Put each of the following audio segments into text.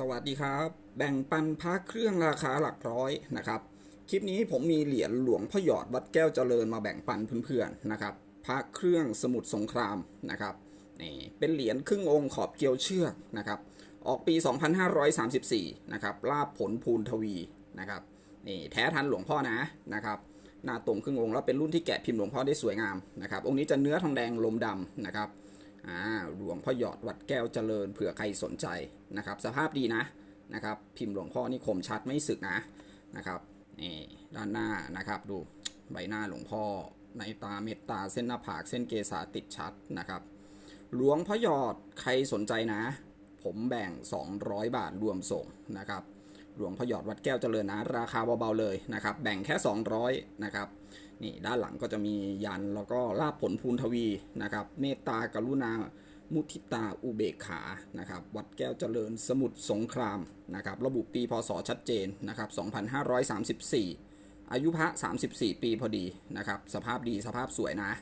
สวัสดีครับ แบ่งปันพระเครื่องราคาหลักร้อยนะครับ คลิปนี้ผมมีเหรียญหลวงพ่อหยอดวัดแก้วเจริญมาแบ่งปันเพื่อนๆนะครับ พระเครื่องสมุทรสงครามนะครับนี่เป็นเหรียญครึ่งองค์ขอบเกลียวเชือกนะครับ ออกปี 2534 นะครับลาบผลภูนทวีนะครับนี่แท้ทันหลวงพ่อนะนะครับหน้าตรงครึ่งองค์แล้วเป็นรุ่นที่แกะพิมพ์หลวงพ่อได้สวยงามนะครับองค์นี้จะเนื้อทองแดงลมดำนะครับ หลวงพ่อหยอดวัดแก้วเจริญเผื่อใครสนใจนะครับ สภาพดีนะนะครับ พิมพ์หลวงพ่อนี่คมชัดไม่สึกนะนะครับนี่ด้านหน้านะครับ ดูใบหน้าหลวงพ่อในตาเม็ดตาเส้นหน้าผากเส้นเกษาติดชัดนะครับ หลวงพ่อหยอดใครสนใจนะ ผมแบ่ง 200 บาทรวมส่งนะครับ หลวงพ่อหยอดวัดแก้วเจริญนะราคาเบาๆเลยนะครับ แบ่งแค่ 200นะครับนี่ด้านหลังก็จะมียันแล้วก็ลาบผลพูนทวีนะครับ เมตตากรุณามุทิตาอุเบกขานะครับ วัดแก้วเจริญสมุทรสงครามนะครับ ระบุปีพศชัดเจนนะครับ 2534 อายุพระ 34 ปีพอดีนะครับ สภาพดีสภาพสวยนะ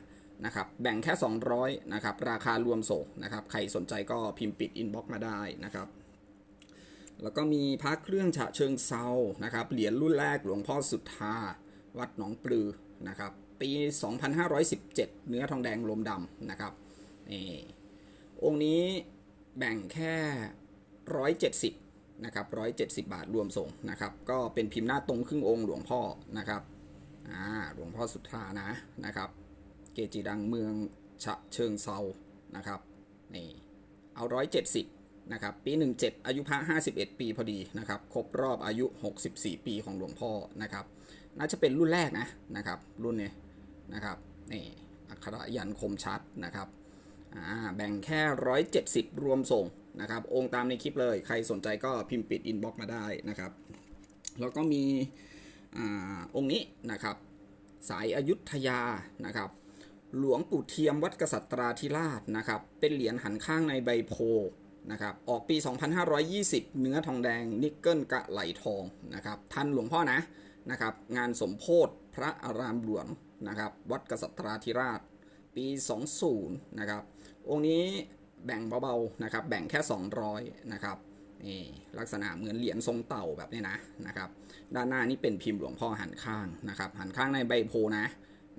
นะครับ แบ่งแค่ 200นะครับ ราคารวมส่งนะครับ ใครสนใจก็พิมพ์ปิดอินบ็อกมาได้นะครับ แล้วก็มีพระเครื่องฉะเชิงเซานะครับเหรียญรุ่นแรกหลวงพ่อสุทธา วัดหนองปลือนะครับปี 2517 เนื้อทองแดงลมดำนะครับนี่องค์นี้แบ่งแค่ 170นะครับ170 บาทรวมส่งนะครับ ก็เป็นพิมพ์หน้าตรงครึ่งองค์หลวงพ่อนะครับอ่าหลวงพ่อสุทธานะนะครับ เกจิดังเมืองฉะเชิงเซานะครับนี่เอา 170 นะครับปี 17 อายุพระ51 ปีพอดีนะครับครบรอบอายุ 64 ปีของหลวงพ่อนะครับน่าจะเป็นรุ่นแรกนะนะครับรุ่นนี้นะครับนี่อักขระยันคมชัดนะครับแบ่งแค่ 170 รวมส่งนะครับองค์ตามในคลิปเลย ใครสนใจก็พิมพ์ปิดอินบ็อกมาได้นะครับ แล้วก็มีอองค์นี้นะครับสายอายุทยานะครับหลวงปู่เทียมวัดกษัตราธิราชนะครับเป็นเหรียญหันข้างในใบโพ นะครับออกปี 2520 เนื้อทองแดงนิกเกิลกะไหลทองนะครับทันหลวงพ่อนะนะครับงานสมโพธิพระอารามหลวงนะครับวัดกษัตราธิราชปี 20 นะครับองค์นี้แบ่งเบาๆนะครับแบ่งแค่ 200 นะครับนี่ลักษณะเหมือนเหรียญทรงเต่าแบบนี้นะนะครับด้านหน้านี่เป็นพิมพ์หลวงพ่อหันข้างนะครับหันข้างในใบโพนะ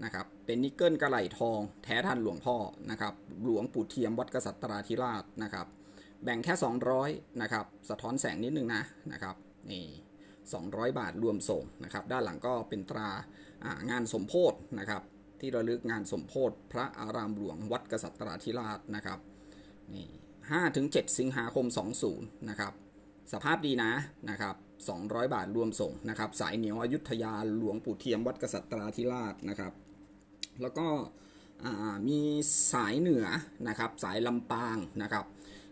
นะครับเป็นนิกเกิลกระไหลทอง แท้ทันหลวงพ่อนะครับหลวงปู่เทียมวัดกษัตราธิราชนะครับ แบ่งแค่ 200นะครับ สะท้อนแสงนิดนึงนะนะครับ นี่200 บาทรวมส่งนะครับ ด้านหลังก็เป็นตรางานสมโพธนะครับ ที่ระลึกงานสมโพธพระอารามหลวงวัดกษัตราธิราชนะครับ นี่5ถึง7สิงหาคม 20นะครับ สภาพดีนะนะครับ200 บาทรวมส่งนะครับ สายเหนียวอยุธยาหลวงปู่เทียมวัดกษัตราธิราชนะครับ แล้วก็มีสายเหนือนะครับ สายลำปางนะครับ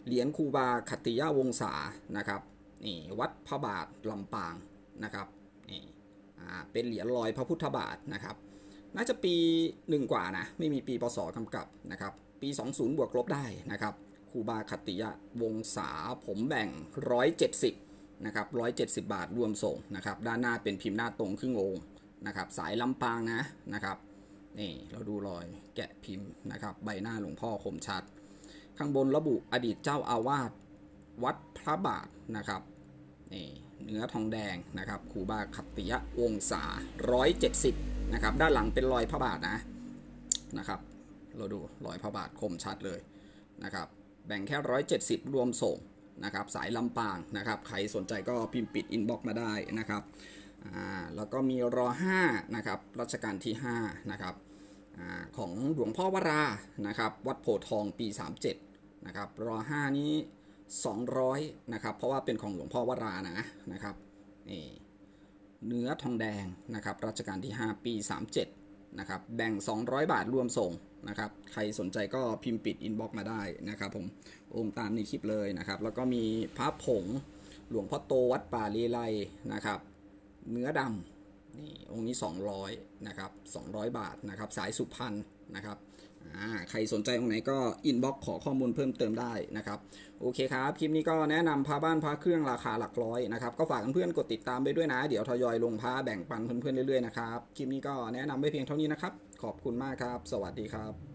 เหรียญครูบาขติยาวงศานะครับนี่วัดพระบาทลำปางนะครับนี่อ่าเป็นเหรียญลอยพระพุทธบาทนะครับน่าจะปีหนึ่งกว่านะไม่มีปีพศกำกับนะครับปี 20 บวกลบได้นะครับครูบาขตติยะวงศาผมแบ่ง 170นะครับ170 บาทรวมส่งนะครับด้านหน้าเป็นพิมพ์หน้าตรงครึ่งองค์นะครับสายลำปางนะนะครับนี่เราดูรอยแกะพิมพ์นะครับใบหน้าหลวงพ่อคมชัด ข้างบนระบุอดีตเจ้าอาวาสวัดพระบาทนะครับนี่เนื้อทองแดงนะครับครูบาขัตติยะวงศา 170 นะครับ ด้านหลังเป็นรอยพระบาทนะนะครับ เราดูรอยพระบาทคมชัดเลยนะครับ แบ่งแค่ 170 รวมส่งนะครับ สายลำปางนะครับ ใครสนใจก็พิมพ์ปิดอินบ็อกมาได้นะครับ อ่า แล้วก็มีรอ5นะครับรัชกาลที่5นะครับ ของหลวงพ่อวรานะครับวัดโพทองปี 37นะครับรอ5นี้ 200นะครับเพราะว่าเป็นของหลวงพ่อวรานะนะครับนี่เนื้อทองแดงนะครับรัชกาลที่ 5 ปี 37นะครับแบ่ง 200 บาทรวมส่งนะครับใครสนใจก็พิมพ์ปิดอินบ็อกมาได้นะครับผมองค์ตามในคลิปเลยนะครับแล้วก็มีพระผงหลวงพ่อโตวัดป่าเลไลนะครับเนื้อดำ นี่องค์นี้ 200นะครับ200 บาทนะครับสายสุพรรณนะครับใครสนใจองค์ไหนก็อินบ็อกขอข้อมูลเพิ่มเติมได้นะครับโอเคครับคลิปนี้ก็แนะนำพาบ้านพาเครื่องราคาหลักร้อยนะครับก็ฝากเพื่อนๆกดติดตามไปด้วยนะ เดี๋ยวทยอยลงพาแบ่งปันเพื่อนๆเรื่อยๆนะครับคลิปนี้ก็แนะนำไว้เพียงเท่านี้นะครับขอบคุณมากครับ สวัสดีครับ